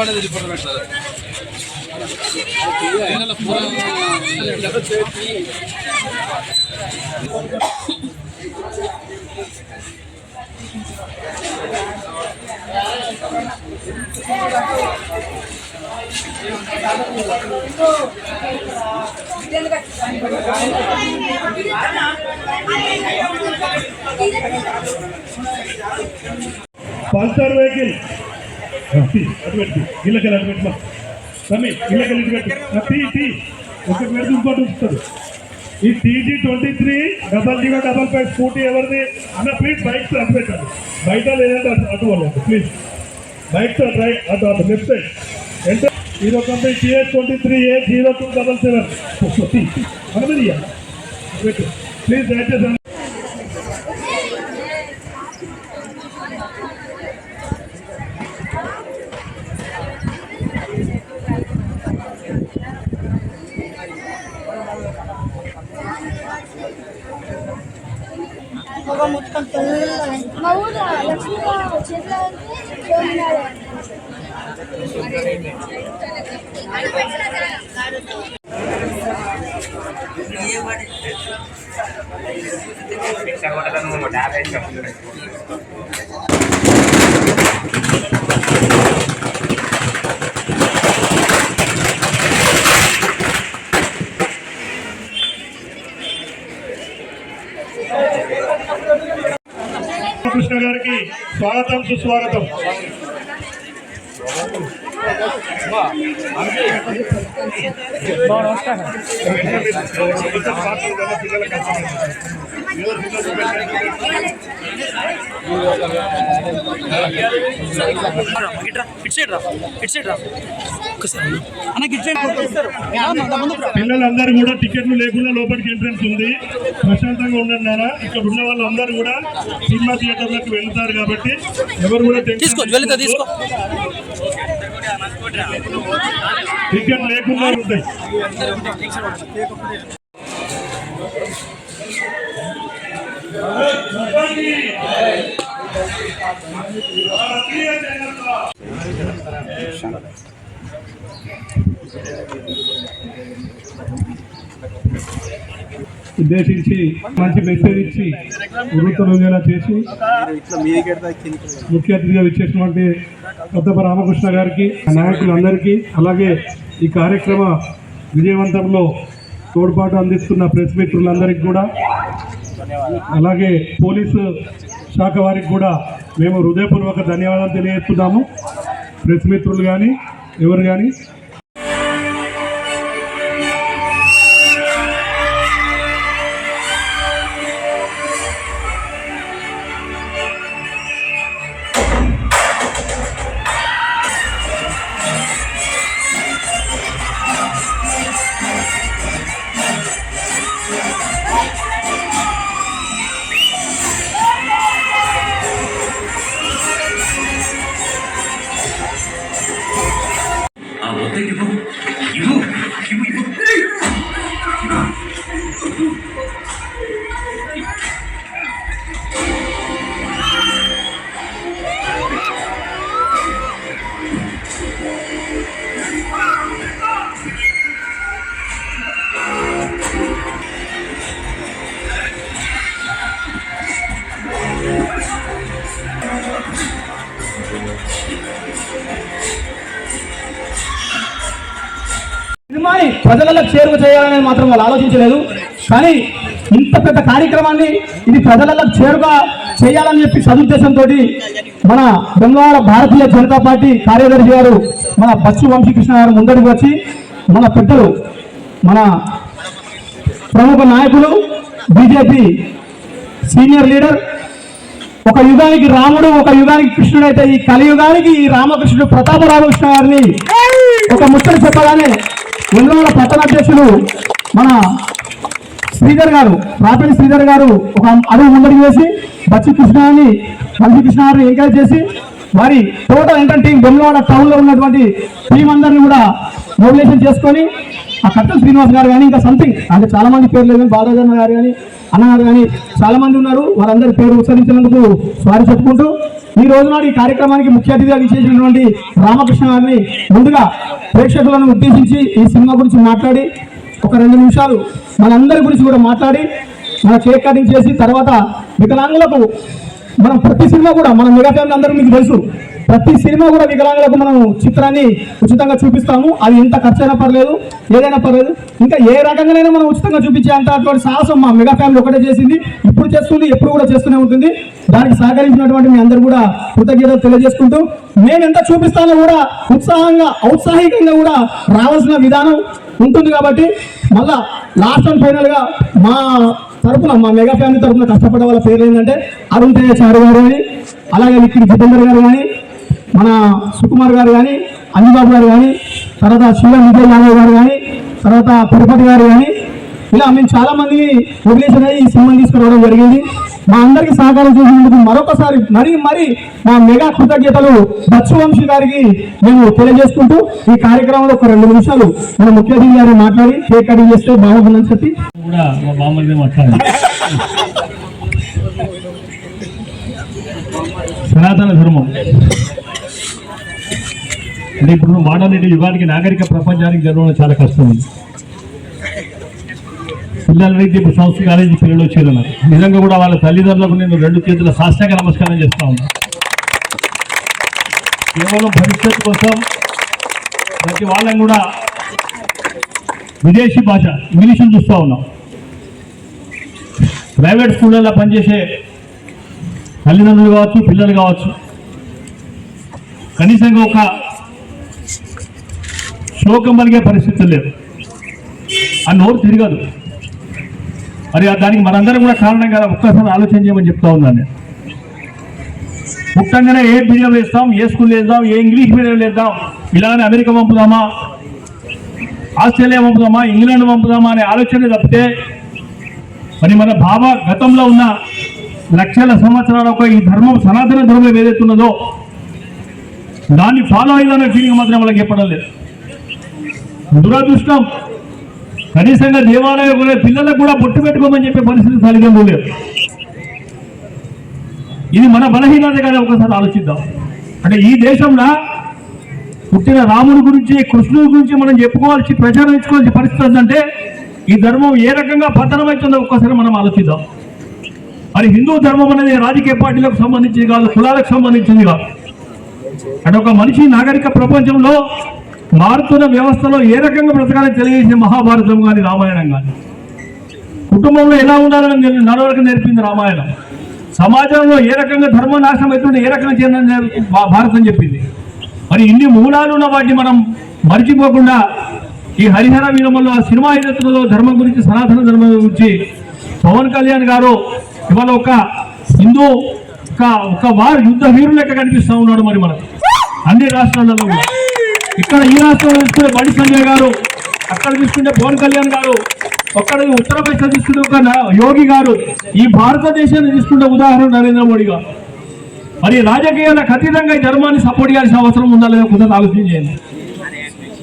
వాడేది రిపోర్ట్ పెట్టారు puncture vehicle అటు పెట్టు ఇళ్ళకెళ్ళి అటు పెట్టు రమి ఇళ్ళకెళ్ళి ఇటు పెట్టు ఆ, టీ ఒకటి పెడితే ఇంకోటి ఈ TG twenty three double zero double five scooty ఎవరిది అన్న ప్లీజ్ బైక్స్ అటు పెట్టండి బయట లేదంటే అటు అటు వాళ్ళండి ప్లీజ్ బైక్స్ డ్రై అటు అటు లెఫ్ట్ సైడ్ ఎంత Hero company TS twenty three A zero two double seven మనది పెట్టు ప్లీజ్ దయచేసి మా ఊళ్ళో లక్ష్మీగా చేతిలో సోమినాడు కృష్ణ గారికి స్వాగతం సుస్వాగతం. ఇట్రా పిల్లలందరూ కూడా టికెట్లు లేకుండా లోపలికి ఎంట్రన్స్ ఉంది. ప్రశాంతంగా ఉండండి నాన్న. ఇక్కడ ఉన్న వాళ్ళందరూ కూడా సినిమా థియేటర్లకు వెళ్తారు కాబట్టి ఎవరు కూడా తీసుకో వెళ్తా తీసుకో. టికెట్ లేకుండా ఉంటాయి. ఉద్దేశించి మంచి మెసేజ్ ఇచ్చి వృత్తులుగా చేసి ముఖ్య అతిథిగా ఇచ్చేసినటువంటి కొత్తప రామకృష్ణ గారికి నాయకులందరికీ అలాగే ఈ కార్యక్రమ విజయవంతంలో తోడ్పాటు అందిస్తున్న ప్రెస్ మిత్రులందరికీ కూడా అలాగే పోలీసు శాఖ వారికి కూడా మేము హృదయపూర్వక ధన్యవాదాలు తెలియజేస్తున్నాము. ప్రెస్ మిత్రులు కానీ ఎవరు కానీ ప్రజలలో ప్రజలకు చేరువ చేయాలని మాత్రం వాళ్ళు ఆలోచించలేదు. కానీ ఇంత పెద్ద కార్యక్రమాన్ని ఇది ప్రజలకు చేరుగా చేయాలని చెప్పి సదుద్దేశంతో మన బెంగాళ భారతీయ జనతా పార్టీ కార్యదర్శి గారు మన బచ్చు వంశీకృష్ణ గారు ముందడికి వచ్చి మన పెద్దలు మన ప్రముఖ నాయకులు బీజేపీ సీనియర్ లీడర్ ఒక యుగానికి రాముడు ఒక యుగానికి కృష్ణుడు అయితే ఈ కలియుగానికి ఈ రామకృష్ణుడు ప్రతాప రామకృష్ణ గారిని ఒక ముచ్చట చెప్పగానే ముల్లాల పట్టణ అధ్యక్షులు మన శ్రీధర్ గారు రాపల్లి శ్రీధర్ గారు ఒక అడుగు ముందడికి వేసి బచ్చి కృష్ణని వంశీ కృష్ణ గారిని ఎంకరేజ్ చేసి వారి టోటల్ ఎంటర్ టీం బొమ్మవాడ టౌన్లో ఉన్నటువంటి టీం అందరిని కూడా మోబిలైజేషన్ చేసుకొని ఆ కట్ట శ్రీనివాస్ గారు కానీ ఇంకా సంథింగ్ అంటే చాలా మంది పేర్లు లేదు బాలరాజన్న గారు కానీ అన్నారు కానీ చాలా మంది ఉన్నారు. వారందరి పేరు ఉచ్చరించినందుకు స్వారి చెప్పుకుంటూ ఈ రోజు నాడు ఈ కార్యక్రమానికి ముఖ్య అతిథిగా విచ్చేసినటువంటి రామకృష్ణ గారిని ముందుగా ప్రేక్షకులను ఉద్దేశించి ఈ సినిమా గురించి మాట్లాడి ఒక రెండు నిమిషాలు మనందరి గురించి కూడా మాట్లాడి మన కేక్ కటింగ్ చేసి తర్వాత వికలాంగులకు మనం ప్రతి సినిమా కూడా మన మెగా ఫ్యామిలీ అందరూ మీకు తెలుసు. ప్రతి సినిమా కూడా వికలాంగులకు మనం చిత్రాన్ని ఉచితంగా చూపిస్తాము. అది ఎంత ఖర్చు అయినా పర్లేదు ఏదైనా పర్లేదు. ఇంకా ఏ రకంగానైనా మనం ఉచితంగా చూపించే అంత అటువంటి సాహసం మా మెగా ఫ్యామిలీ ఒకటే చేసింది. ఇప్పుడు చేస్తుంది ఎప్పుడు కూడా చేస్తూనే ఉంటుంది. దానికి సహకరించినటువంటి మీ అందరూ కూడా కృతజ్ఞతలు తెలియజేసుకుంటూ మేము ఎంత చూపిస్తానో కూడా ఉత్సాహంగా ఔత్సాహికంగా కూడా రావాల్సిన విధానం ఉంటుంది కాబట్టి మళ్ళా లాస్ట్ అండ్ ఫైనల్గా మా తరపున మా మెగా ఫ్యామిలీ తరపున కష్టపడే వాళ్ళ పేరు ఏంటంటే అరుణ్ తేజ చారు గారు కానీ అలాగే ఇక్కడ జితేందర్ గారు కానీ మన సుకుమార్ గారు కానీ అంజబాబు గారు కానీ తర్వాత శివ విజయ్ యాదవ్ గారు కానీ తర్వాత తిరుపతి గారు కానీ ఇలా మేము చాలా మందిని మొబిలైజేషన్ ఈ సినిమాని తీసుకురావడం జరిగింది. మా అందరికి సహకారం చేసినందుకు మరొకసారి మరీ మరీ మా మెగా కృతజ్ఞతలు బచ్చు గారికి మేము తెలియజేసుకుంటూ ఈ కార్యక్రమంలో ఒక రెండు నిమిషాలు మన ముఖ్య అతిథి గారిని మాట్లాడి కేక్ కటింగ్ చేస్తే బాగుంటుందని చెప్పి. కూడా మా మాట్లాడాలి. సనాతన ధర్మం. అంటే ఇప్పుడు మోడర్న్ యుగానికి నాగరిక ప్రపంచానికి జరగడం చాలా కష్టం. ఉంది పిల్లలైతే ఇప్పుడు సంస్కృతి కాలేజీ పిల్లలు వచ్చారన్నారు నిజంగా కూడా వాళ్ళ తల్లిదండ్రులకు నేను రెండు చేతుల సాష్టాంగ నమస్కారం చేస్తా ఉన్నా. కేవలం భవిష్యత్తు కోసం ప్రతి వాళ్ళని కూడా విదేశీ భాష ఇంగ్లీషుని చూస్తూ ఉన్నాం. ప్రైవేట్ స్కూళ్ళల్లో పనిచేసే తల్లిదండ్రులు కావచ్చు పిల్లలు కావచ్చు. కనీసంగా ఒక శోకం కలిగే పరిస్థితులు లేవు. ఆ నోరు తిరగదు. మరి దానికి మనందరం కూడా కారణం కదా ఒక్కసారి ఆలోచన చేయమని చెప్తా ఉన్నాను నేను. ముఖ్యంగానే ఏ మీడియం వేస్తాం ఏ స్కూల్ వేద్దాం ఏ ఇంగ్లీష్ మీడియం వేద్దాం ఇలానే అమెరికా పంపుదామా ఆస్ట్రేలియా పంపుదామా ఇంగ్లాండ్ పంపుదామా అనే ఆలోచన తప్పితే మరి మన భావ గతంలో ఉన్న లక్షల సంవత్సరాల ఒక ఈ ధర్మం సనాతన ధర్మం ఏదైతే ఉన్నదో దాన్ని ఫాలో అయ్యిందనే ఫీలింగ్ మాత్రం వాళ్ళకి చెప్పడం లేదు దురదృష్టం. కనీసంగా దేవాలయం కూడా పిల్లలకు కూడా బొట్టు పెట్టుకోమని చెప్పే పరిస్థితి తల్లిదండ్రులు లేదు. ఇది మన బలహీనత కదా ఒకసారి ఆలోచిద్దాం. అంటే ఈ దేశంలో పుట్టిన రాముడి గురించి కృష్ణుడి గురించి మనం చెప్పుకోవాల్సి ప్రచారించుకోవాల్సిన పరిస్థితి అంటే ఈ ధర్మం ఏ రకంగా పతనమవుతుందో ఒక్కసారి మనం ఆలోచిద్దాం. మరి హిందూ ధర్మం అనేది రాజకీయ పార్టీలకు సంబంధించింది కాదు కులాలకు సంబంధించింది కాదు. అంటే ఒక మనిషి నాగరిక ప్రపంచంలో మారుతున్న వ్యవస్థలో ఏ రకంగా బ్రతకాలని తెలియజేసిన మహాభారతం కానీ రామాయణం కానీ కుటుంబంలో ఎలా ఉండాలని నడవరకు నడవడిక నేర్పింది రామాయణం. సమాజంలో ఏ రకంగా ధర్మ నాశనం అవుతుందో ఏ రకంగా చేయాలని భారతం చెప్పింది. మరి ఇన్ని మూలాలు ఉన్న వాటిని మనం మర్చిపోకుండా ఈ హరిహర వీరములో ఆ సినిమా ఏదైతుందో ధర్మం గురించి సనాతన ధర్మం గురించి పవన్ కళ్యాణ్ గారు ఇవాళ ఒక హిందూ ఒక ఒక వారు యుద్ధ వీరులు లెక్క కనిపిస్తూ ఉన్నాడు మరి మనకు. అన్ని రాష్ట్రాలలో కూడా. ఇక్కడ ఈ రాష్ట్రంలో తీసుకునే బండి సంజయ్ గారు అక్కడ తీసుకుంటే పవన్ కళ్యాణ్ గారు అక్కడ ఉత్తరప్రదేశ్ తీసుకుంటే ఒక యోగి గారు ఈ భారతదేశాన్ని తీసుకుంటే ఉదాహరణ నరేంద్ర మోడీ గారు. మరి రాజకీయాలకు అతీతంగా ఈ ధర్మాన్ని సపోర్ట్ చేయాల్సిన అవసరం ఉందా లేదా కొంత ఆలోచన చేయండి.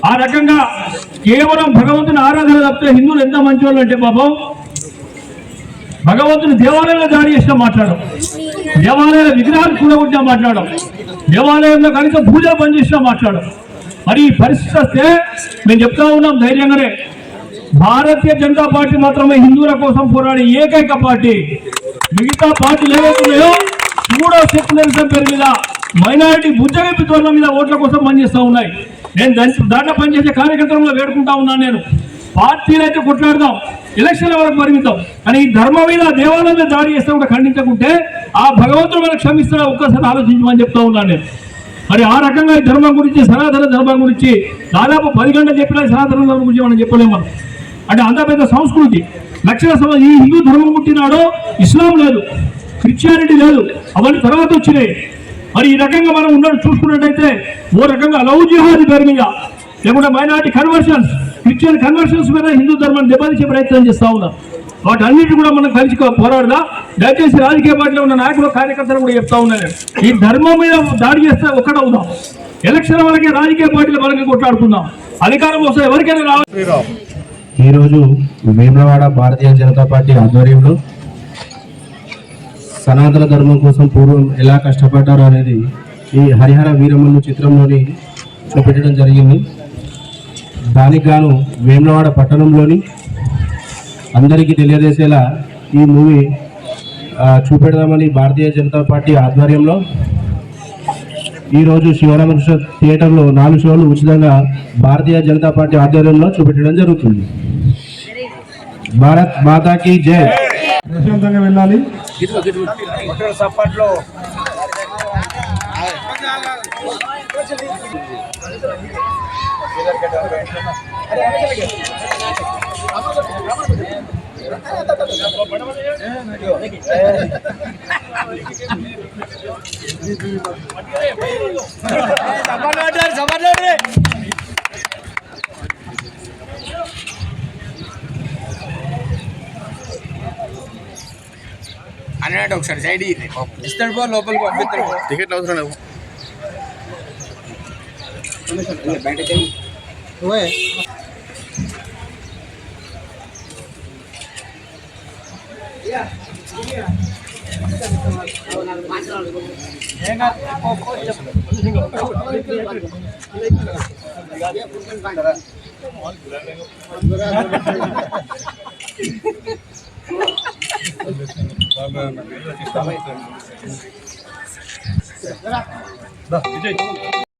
ఆ రకంగా కేవలం భగవంతుని ఆరాధన తప్పితే హిందువులు ఎంత మంచి వాళ్ళు అంటే పాపం భగవంతుని దేవాలయంలో దాడి చేసినా మాట్లాడడం దేవాలయాల విగ్రహాలు కూడగొట్టినా మాట్లాడడం దేవాలయంలో కనీసం పూజలు పనిచేసినా మాట్లాడడం మరి ఈ పరిస్థితి వస్తే మేము చెప్తా ఉన్నాం ధైర్యంగానే. భారతీయ జనతా పార్టీ మాత్రమే హిందువుల కోసం పోరాడే ఏకైక పార్టీ. మిగతా పార్టీలు ఏవైతున్నాయో మూడో సెక్యులరిజం పేరు మీద మైనారిటీ బుజ్జగింపు ధోరణి మీద ఓట్ల కోసం పనిచేస్తూ ఉన్నాయి. నేను దాని దాంట్లో పనిచేసే కార్యకర్తలను వేడుకుంటా ఉన్నాను నేను. పార్టీలు అయితే కొట్లాడదాం ఎలక్షన్ల వరకు పరిమితం. కానీ ఈ ధర్మం మీద దేవాలయం మీద దాడి చేస్తే కూడా ఖండించకుంటే ఆ భగవంతుడు మనకు క్షమిస్తున్నా ఒక్కసారి ఆలోచించమని చెప్తా ఉన్నాను నేను. మరి ఆ రకంగా ధర్మం గురించి సనాతన ధర్మం గురించి దాదాపు పది గంటలు చెప్పినా సనాతన ధర్మం గురించి మనం చెప్పలేము మనం. అంటే అంత పెద్ద సంస్కృతి. లక్షల సంవ- ఈ హిందూ ధర్మం పుట్టినాడో ఇస్లాం లేదు క్రిస్టియానిటీ లేదు అవన్నీ తర్వాత వచ్చినాయి. మరి ఈ రకంగా మనం ఉన్నట్టు చూసుకున్నట్టయితే ఓ రకంగా లవ్ జిహాద్ పేరు మీద లేకుంటే మైనార్టీ కన్వర్షన్స్ క్రిస్టియన్ కన్వర్షన్స్ మీద హిందూ ధర్మాన్ని దెబ్బతీసే ప్రయత్నం చేస్తా ఉన్నాం వాటన్నిటి కూడా మనం కలిసి పోరాడదా? దయచేసి రాజకీయ పార్టీలో ఉన్న నాయకులు కార్యకర్తలు కూడా చెప్తా ఉన్నారు. ఈ ధర్మం మీద దాడి చేస్తే ఒకటవుదాం ఎలక్షన్ వరకే రాజకీయ పార్టీలు బలంగా కొట్లాడుకుందాం. అధికారం వస్తే ఎవరికైనా రావాలి. ఈరోజు వేములవాడ భారతీయ జనతా పార్టీ ఆధ్వర్యంలో సనాతన ధర్మం కోసం పూర్వం ఎలా కష్టపడ్డారు అనేది ఈ హరిహర వీరమల్లు చిత్రంలోని చూపెట్టడం జరిగింది. దానికి గాను వేములవాడ పట్టణంలోని అందరికీ తెలియజేసేలా ఈ మూవీ ఆ, చూపెడదామని భారతీయ జనతా పార్టీ ఆధ్వర్యంలో ఈరోజు శివరామకృష్ణ థియేటర్లో నాలుగు షోలు ఉచితంగా భారతీయ జనతా పార్టీ ఆధ్వర్యంలో చూపెట్టడం జరుగుతుంది. భారత్ మాతాకి జై. ప్రశాంతంగా వెళ్ళాలి. சபாநாடு சபாநாடு రండి ఒకసారి సైడ్ ఇయ్యి ఇస్తాడు పో లోపలికి పంపిస్తాడు టికెట్ అవసరం లేవు విజయ్.